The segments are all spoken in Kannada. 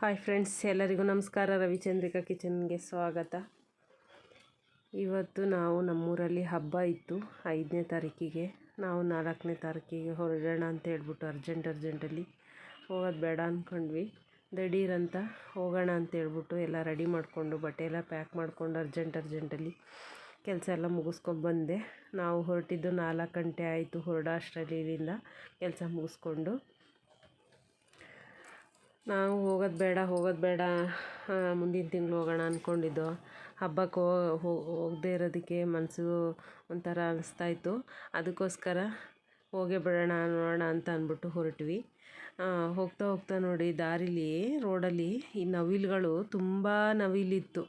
ಹಾಯ್ ಫ್ರೆಂಡ್ಸ್, ಎಲ್ಲರಿಗೂ ನಮಸ್ಕಾರ. ರವಿಚಂದ್ರಿಕಾ ಕಿಚನ್ಗೆ ಸ್ವಾಗತ. ಇವತ್ತು ನಾವು ನಮ್ಮೂರಲ್ಲಿ ಹಬ್ಬ ಇತ್ತು, ಐದನೇ ತಾರೀಕಿಗೆ. ನಾವು ನಾಲ್ಕನೇ ತಾರೀಕಿಗೆ ಹೊರಡೋಣ ಅಂತ ಹೇಳ್ಬಿಟ್ಟು ಅರ್ಜೆಂಟ್, ಅರ್ಜೆಂಟಲ್ಲಿ ಹೋಗೋದು ಬೇಡ ಅಂದ್ಕೊಂಡ್ವಿ. ಅಂತ ಹೋಗೋಣ ಅಂತ ಹೇಳ್ಬಿಟ್ಟು ಎಲ್ಲ ರೆಡಿ ಮಾಡಿಕೊಂಡು, ಬಟ್ಟೆ ಎಲ್ಲ ಪ್ಯಾಕ್ ಮಾಡಿಕೊಂಡು ಅರ್ಜೆಂಟ್, ಅರ್ಜೆಂಟಲ್ಲಿ ಕೆಲಸ ಎಲ್ಲ ಮುಗಿಸ್ಕೊಂಡು ಬಂದೆ. ನಾವು ಹೊರಟಿದ್ದು ನಾಲ್ಕು ಗಂಟೆ ಆಯಿತು, ಹೊರಡೋ ಅಷ್ಟರಲ್ಲಿ ಇಲ್ಲಿಂದ ಕೆಲಸ ಮುಗಿಸ್ಕೊಂಡು. ನಾವು ಹೋಗೋದು ಬೇಡ ಹೋಗೋದು ಬೇಡ. ಮುಂದಿನ ತಿಂಗಳು ಹೋಗೋಣ ಅಂದ್ಕೊಂಡಿದ್ದು ಹಬ್ಬಕ್ಕೆ ಹೋಗದೇ ಇರೋದಕ್ಕೆ ಮನಸ್ಸು ಒಂಥರ ಇತ್ತು. ಅದಕ್ಕೋಸ್ಕರ ಹೋಗೇ ಬಿಡೋಣ, ನೋಡೋಣ ಅಂತ ಅಂದ್ಬಿಟ್ಟು ಹೊರಟ್ವಿ. ಹೋಗ್ತಾ ಹೋಗ್ತಾ ನೋಡಿ, ದಾರಿಲಿ, ರೋಡಲ್ಲಿ ಈ ನವಿಲುಗಳು ತುಂಬ ನವಿಲಿತ್ತು.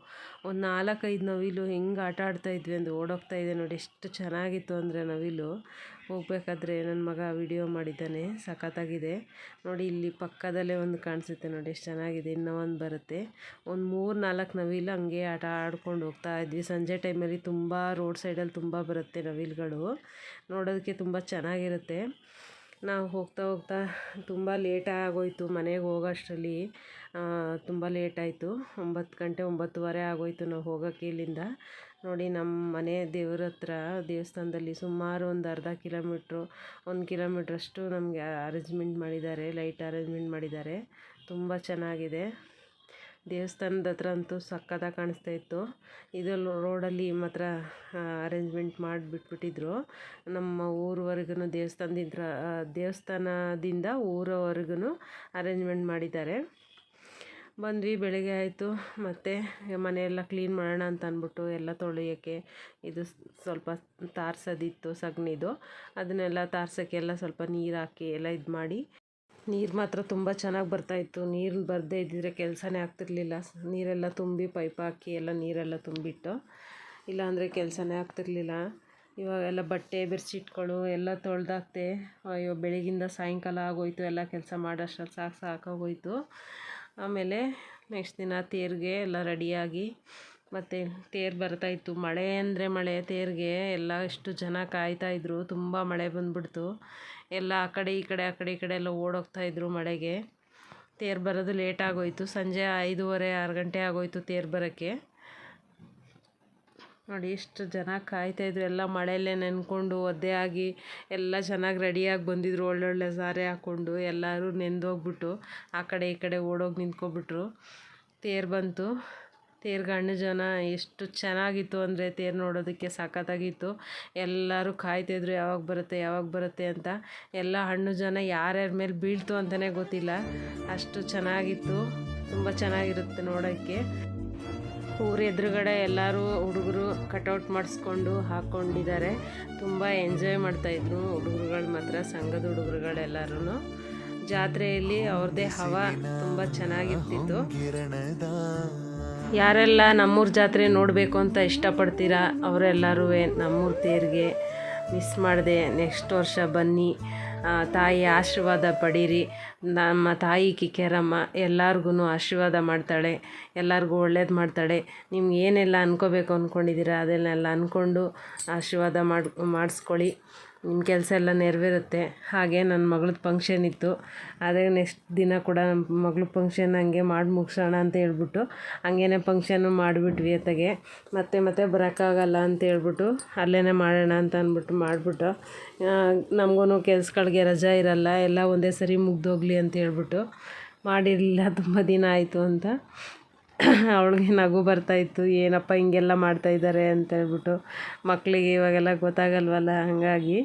ಒಂದು ನಾಲ್ಕೈದು ನವಿಲು ಹೆಂಗೆ ಆಟ ಆಡ್ತಾ ಇದ್ವಿ ಅಂದರೆ, ಓಡೋಗ್ತಾ ಇದೆ ನೋಡಿ, ಎಷ್ಟು ಚೆನ್ನಾಗಿತ್ತು ಅಂದರೆ ನವಿಲು. ಹೋಗ್ಬೇಕಾದ್ರೆ ನನ್ನ ಮಗ ವಿಡಿಯೋ ಮಾಡಿದ್ದಾನೆ, ಸಖತ್ತಾಗಿದೆ. ನೋಡಿ, ಇಲ್ಲಿ ಪಕ್ಕದಲ್ಲೇ ಒಂದು ಕಾಣಿಸುತ್ತೆ ನೋಡಿ, ಎಷ್ಟು ಚೆನ್ನಾಗಿದೆ, ಇನ್ನೂ ಒಂದು ಬರುತ್ತೆ. ಒಂದು ಮೂರು ನಾಲ್ಕು ನವಿಲು ಹಂಗೆ ಆಟ ಆಡ್ಕೊಂಡು ಹೋಗ್ತಾ ಇದ್ವಿ. ಸಂಜೆ ಟೈಮಲ್ಲಿ ತುಂಬ ರೋಡ್ ಸೈಡಲ್ಲಿ ತುಂಬ ಬರುತ್ತೆ ನವಿಲುಗಳು. ನೋಡೋದಕ್ಕೆ ತುಂಬ ಚೆನ್ನಾಗಿರುತ್ತೆ. ನಾವು ಹೋಗ್ತಾ ಹೋಗ್ತಾ ತುಂಬ ಲೇಟ್ ಆಗೋಯಿತು ಮನೆಗೆ ಹೋಗೋಷ್ಟರಲ್ಲಿ. ತುಂಬ ಲೇಟಾಯಿತು ಒಂಬತ್ತು ಗಂಟೆ ಒಂಬತ್ತುವರೆ ಆಗೋಯಿತು ನಾವು ಹೋಗೋಕ್ಕೆ ಇಲ್ಲಿಂದ. ನೋಡಿ ನಮ್ಮ ಮನೆ ದೇವ್ರ ಹತ್ರ, ದೇವಸ್ಥಾನದಲ್ಲಿ ಸುಮಾರು ಒಂದು ಅರ್ಧ ಕಿಲೋಮೀಟ್ರು, ಒಂದು ಕಿಲೋಮೀಟ್ರಷ್ಟು ನಮಗೆ ಅರೇಂಜ್ಮೆಂಟ್ ಮಾಡಿದ್ದಾರೆ ಲೈಟ್ ಅರೇಂಜ್ಮೆಂಟ್ ಮಾಡಿದ್ದಾರೆ. ತುಂಬ ಚೆನ್ನಾಗಿದೆ. ದೇವಸ್ಥಾನದ ಹತ್ರ ಅಂತೂ ಸಕ್ಕತ್ತಾಗಿ ಕಾಣಿಸ್ತಾ ಇತ್ತು. ಇದು ರೋಡಲ್ಲಿ ಮಾತ್ರ ಅರೇಂಜ್ಮೆಂಟ್ ಮಾಡಿಬಿಟ್ಬಿಟ್ಟಿದ್ರು. ನಮ್ಮ ಊರವರೆಗೂ ದೇವಸ್ಥಾನದಿಂದ ದೇವಸ್ಥಾನದಿಂದ ಊರವರೆಗೂ ಅರೇಂಜ್ಮೆಂಟ್ ಮಾಡಿದ್ದಾರೆ. ಬಂದ್ವಿ, ಬೆಳಗ್ಗೆ ಆಯಿತು. ಮತ್ತು ಮನೆಯೆಲ್ಲ ಕ್ಲೀನ್ ಮಾಡೋಣ ಅಂತ ಅಂದ್ಬಿಟ್ಟು ಎಲ್ಲ ತೊಳೆಯೋಕ್ಕೆ ಇದು ಸ್ವಲ್ಪ ತಾರ್ಸೋದಿತ್ತು ಸಗಣಿದು. ಅದನ್ನೆಲ್ಲ ತಾರ್ಸೋಕ್ಕೆಲ್ಲ ಸ್ವಲ್ಪ ನೀರು ಹಾಕಿ ಎಲ್ಲ ಇದು ಮಾಡಿ ನೀರು ಮಾತ್ರ ತುಂಬ ಚೆನ್ನಾಗಿ ಬರ್ತಾಯಿತ್ತು ನೀರು ಬರದೇ ಇದ್ದಿದ್ರೆ ಕೆಲಸನೇ ಆಗ್ತಿರಲಿಲ್ಲ. ನೀರೆಲ್ಲ ತುಂಬಿ ಪೈಪ್ ಹಾಕಿ ಎಲ್ಲ ನೀರೆಲ್ಲ ತುಂಬಿಟ್ಟು, ಇಲ್ಲಾಂದರೆ ಕೆಲಸನೇ ಆಗ್ತಿರಲಿಲ್ಲ. ಇವಾಗೆಲ್ಲ ಬಟ್ಟೆ, ಬೆಡ್ಶೀಟ್ಗಳು ಎಲ್ಲ ತೊಳೆದಾಕ್ತೆ. ಅಯ್ಯೋ, ಬೆಳಗಿಂದ ಸಾಯಂಕಾಲ ಆಗೋಯ್ತು. ಎಲ್ಲ ಕೆಲಸ ಮಾಡೋಷ್ಟ್ರಲ್ಲಿ ಸಾಕು ಸಾಕಾಗೋಯ್ತು. ಆಮೇಲೆ ನೆಕ್ಸ್ಟ್ ದಿನ ತೇರಿಗೆ ಎಲ್ಲ ರೆಡಿಯಾಗಿ ಮತ್ತು ತೇರು ಬರ್ತಾಯಿತ್ತು ಮಳೆ ಅಂದರೆ ಮಳೆ, ತೇರಿಗೆ ಎಲ್ಲ ಎಷ್ಟು ಜನ ಕಾಯ್ತಾಯಿದ್ರು ತುಂಬ ಮಳೆ ಬಂದುಬಿಡ್ತು. ಎಲ್ಲ ಆ ಕಡೆ ಈ ಕಡೆ, ಆ ಕಡೆ ಈ ಕಡೆ ಎಲ್ಲ ಓಡೋಗ್ತಾಯಿದ್ರು ಮಳೆಗೆ. ತೇರು ಬರೋದು ಲೇಟ್ ಆಗೋಯಿತು. ಸಂಜೆ ಐದೂವರೆ, ಆರು ಗಂಟೆ ಆಗೋಯಿತು ತೇರು ಬರೋಕ್ಕೆ. ನೋಡಿ ಎಷ್ಟು ಜನ ಕಾಯ್ತಾಯಿದ್ರು ಎಲ್ಲ ಮಳೆಯಲ್ಲೇ ನೆನ್ಕೊಂಡು ಒದ್ದೆ ಆಗಿ ಎಲ್ಲ ಚೆನ್ನಾಗಿ ರೆಡಿಯಾಗಿ ಬಂದಿದ್ರು. ಒಳ್ಳೊಳ್ಳೆ ಸಾರೆ ಹಾಕ್ಕೊಂಡು ಎಲ್ಲರೂ ನೆಂದೋಗ್ಬಿಟ್ಟು ಆ ಕಡೆ ಈ ಕಡೆ ಓಡೋಗಿ ನಿಂತ್ಕೊಬಿಟ್ರು. ತೇರು ಬಂತು. ತೇರ್ಗೆ ಹಣ್ಣು ಜನ ಎಷ್ಟು ಚೆನ್ನಾಗಿತ್ತು ಅಂದರೆ ತೇರು ನೋಡೋದಕ್ಕೆ ಸಖತ್ತಾಗಿತ್ತು. ಎಲ್ಲರೂ ಕಾಯ್ತಿದ್ರು ಯಾವಾಗ ಬರುತ್ತೆ ಯಾವಾಗ ಬರುತ್ತೆ ಅಂತ. ಎಲ್ಲ ಹಣ್ಣು ಜನ ಯಾರ್ಯಾರ ಮೇಲೆ ಬೀಳ್ತು ಅಂತಲೇ ಗೊತ್ತಿಲ್ಲ. ಅಷ್ಟು ಚೆನ್ನಾಗಿತ್ತು. ತುಂಬ ಚೆನ್ನಾಗಿರುತ್ತೆ ನೋಡೋಕ್ಕೆ. ಊರ ಎದುರುಗಡೆ ಎಲ್ಲರೂ ಹುಡುಗರು ಕಟೌಟ್ ಮಾಡಿಸ್ಕೊಂಡು ಹಾಕ್ಕೊಂಡಿದ್ದಾರೆ ತುಂಬ ಎಂಜಾಯ್ ಮಾಡ್ತಾಯಿದ್ರು ಹುಡುಗರುಗಳು ಮಾತ್ರ, ಸಂಘದ ಹುಡುಗರುಗಳೆಲ್ಲರೂ ಜಾತ್ರೆಯಲ್ಲಿ ಅವ್ರದ್ದೇ ಹವಾ ತುಂಬ ಚೆನ್ನಾಗಿರ್ತಿತ್ತು. ಯಾರೆಲ್ಲ ನಮ್ಮೂರ ಜಾತ್ರೆ ನೋಡಬೇಕು ಅಂತ ಇಷ್ಟಪಡ್ತೀರಾ ಅವರೆಲ್ಲರೂ ನಮ್ಮೂರ ತೇರಿಗೆ ಮಿಸ್ ಮಾಡಿದೆ ನೆಕ್ಸ್ಟ್ ವರ್ಷ ಬನ್ನಿ. ತಾಯಿ ಆಶೀರ್ವಾದ ಪಡೀರಿ. ನಮ್ಮ ತಾಯಿ ಕಿಕ್ಕೇರಮ್ಮ ಎಲ್ಲರಿಗೂ ಆಶೀರ್ವಾದ ಮಾಡ್ತಾಳೆ, ಎಲ್ಲರಿಗೂ ಒಳ್ಳೇದು ಮಾಡ್ತಾಳೆ. ನಿಮ್ಗೆ ಏನೆಲ್ಲ ಅನ್ಕೋಬೇಕು ಅಂದ್ಕೊಂಡಿದ್ದೀರಾ ಅದನ್ನೆಲ್ಲ ಅಂದ್ಕೊಂಡು ಆಶೀರ್ವಾದ ಮಾಡಿ, ಮಾಡಿಸ್ಕೊಳ್ಳಿ. ನಿಮ್ಮ ಕೆಲಸ ಎಲ್ಲ ನೆರವೇರುತ್ತೆ. ಹಾಗೆ ನನ್ನ ಮಗಳದ್ದು ಫಂಕ್ಷನ್ ಇತ್ತು. ಅದೇ ನೆಕ್ಸ್ಟ್ ದಿನ ಕೂಡ ನಮ್ಮ ಮಗಳ ಫಂಕ್ಷನ್ ಹಂಗೆ ಮಾಡಿ ಮುಗಿಸೋಣ ಅಂತ ಹೇಳ್ಬಿಟ್ಟು ಹಂಗೇನೆ ಫಂಕ್ಷನ್ನು ಮಾಡಿಬಿಟ್ವಿ ಅತ್ತಗೆ. ಮತ್ತೆ ಮತ್ತೆ ಬರೋಕ್ಕಾಗಲ್ಲ ಅಂತ ಹೇಳ್ಬಿಟ್ಟು ಅಲ್ಲೇ ಮಾಡೋಣ ಅಂತ ಅಂದ್ಬಿಟ್ಟು ಮಾಡಿಬಿಟ್ಟು ನಮಗೂ ಕೆಲ್ಸಗಳಿಗೆ ರಜಾ ಇರಲ್ಲ. ಎಲ್ಲ ಒಂದೇ ಸರಿ ಮುಗ್ದೋಗ್ಲಿ ಅಂತ ಹೇಳ್ಬಿಟ್ಟು ಮಾಡಿರಲಿಲ್ಲ. ತುಂಬ ದಿನ ಆಯಿತು ಅಂತ. ಅವಳಿಗೆ ನಗು ಬರ್ತಾಯಿತ್ತು ಏನಪ್ಪ ಹಿಂಗೆಲ್ಲ ಮಾಡ್ತಾಯಿದ್ದಾರೆ ಅಂತ ಹೇಳ್ಬಿಟ್ಟು ಮಕ್ಕಳಿಗೆ ಇವಾಗೆಲ್ಲ ಗೊತ್ತಾಗಲ್ವಲ್ಲ ಹಾಗಾಗಿ.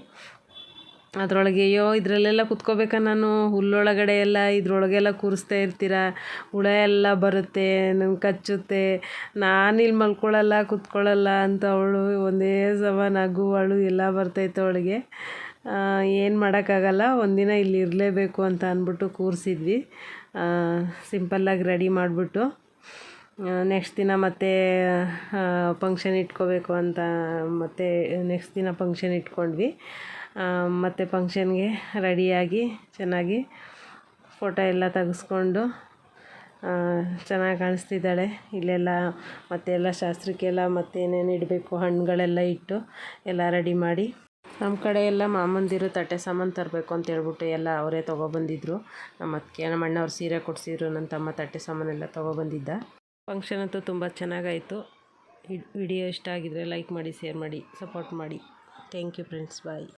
ಅದರೊಳಗೆ ಅಯ್ಯೋ, ಇದರಲ್ಲೆಲ್ಲ ಕುತ್ಕೋಬೇಕಾ ನಾನು? ಹುಲ್ಲೊಳಗಡೆ ಎಲ್ಲ ಇದ್ರೊಳಗೆಲ್ಲ ಕೂರಿಸ್ತಾ ಇರ್ತೀರ? ಹುಳ ಎಲ್ಲ ಬರುತ್ತೆ, ನಂಗೆ ಕಚ್ಚುತ್ತೆ ನಾನಿಲ್ಲಿ ಮಲ್ಕೊಳ್ಳಲ್ಲ, ಕುತ್ಕೊಳ್ಳಲ್ಲ ಅಂತ ಅವಳು ಒಂದೇ ಸಮ ನಗು, ಅಳು ಎಲ್ಲ ಬರ್ತೈತೆ ಅವಳಿಗೆ. ಏನು ಮಾಡೋಕ್ಕಾಗಲ್ಲ, ಒಂದಿನ ಇಲ್ಲಿ ಇರಲೇಬೇಕು ಅಂತ ಅಂದ್ಬಿಟ್ಟು ಕೂರಿಸಿದ್ವಿ. ಸಿಂಪಲ್ಲಾಗಿ ರೆಡಿ ಮಾಡಿಬಿಟ್ಟು. ನೆಕ್ಸ್ಟ್ ದಿನ ಮತ್ತೆ ಫಂಕ್ಷನ್ ಇಟ್ಕೋಬೇಕು ಅಂತ ಮತ್ತೆ ನೆಕ್ಸ್ಟ್ ದಿನ ಫಂಕ್ಷನ್ ಇಟ್ಕೊಂಡ್ವಿ. ಮತ್ತು ಫಂಕ್ಷನ್ಗೆ ರೆಡಿಯಾಗಿ ಚೆನ್ನಾಗಿ ಫೋಟೋ ಎಲ್ಲ ತೆಗೆಸ್ಕೊಂಡು ಚೆನ್ನಾಗಿ ಕಾಣಿಸ್ತಿದ್ದಾಳೆ. ಇಲ್ಲೆಲ್ಲ ಮತ್ತೆ ಎಲ್ಲ ಶಾಸ್ತ್ರಕ್ಕೆಲ್ಲ ಮತ್ತೆ ಏನೇನು ಇಡಬೇಕು, ಹಣ್ಣುಗಳೆಲ್ಲ ಇಟ್ಟು ಎಲ್ಲ ರೆಡಿ ಮಾಡಿ. ನಮ್ಮ ಕಡೆ ಎಲ್ಲ ಮಾಮಂದಿರು ತಟ್ಟೆ ಸಾಮಾನು ತರಬೇಕು ಅಂತ ಹೇಳ್ಬಿಟ್ಟು ಎಲ್ಲ ಅವರೇ ತೊಗೊಬಂದಿದ್ರು ನಮ್ಮ ಅತ್ತಿಗೆ ನಮ್ಮ ಅಣ್ಣವ್ರು ಸೀರೆ ಕೊಡಿಸಿದ್ರು ನನ್ನ ತಮ್ಮ ತಟ್ಟೆ ಸಾಮಾನೆಲ್ಲ ತೊಗೊಬಂದಿದ್ದ ಫಂಕ್ಷನ್ ಅಂತೂ ತುಂಬ ಚೆನ್ನಾಗಾಯಿತು. ವಿಡಿಯೋ ಇಷ್ಟ ಆಗಿದರೆ ಲೈಕ್ ಮಾಡಿ ಶೇರ್ ಮಾಡಿ ಸಪೋರ್ಟ್ ಮಾಡಿ. Thank you friends bye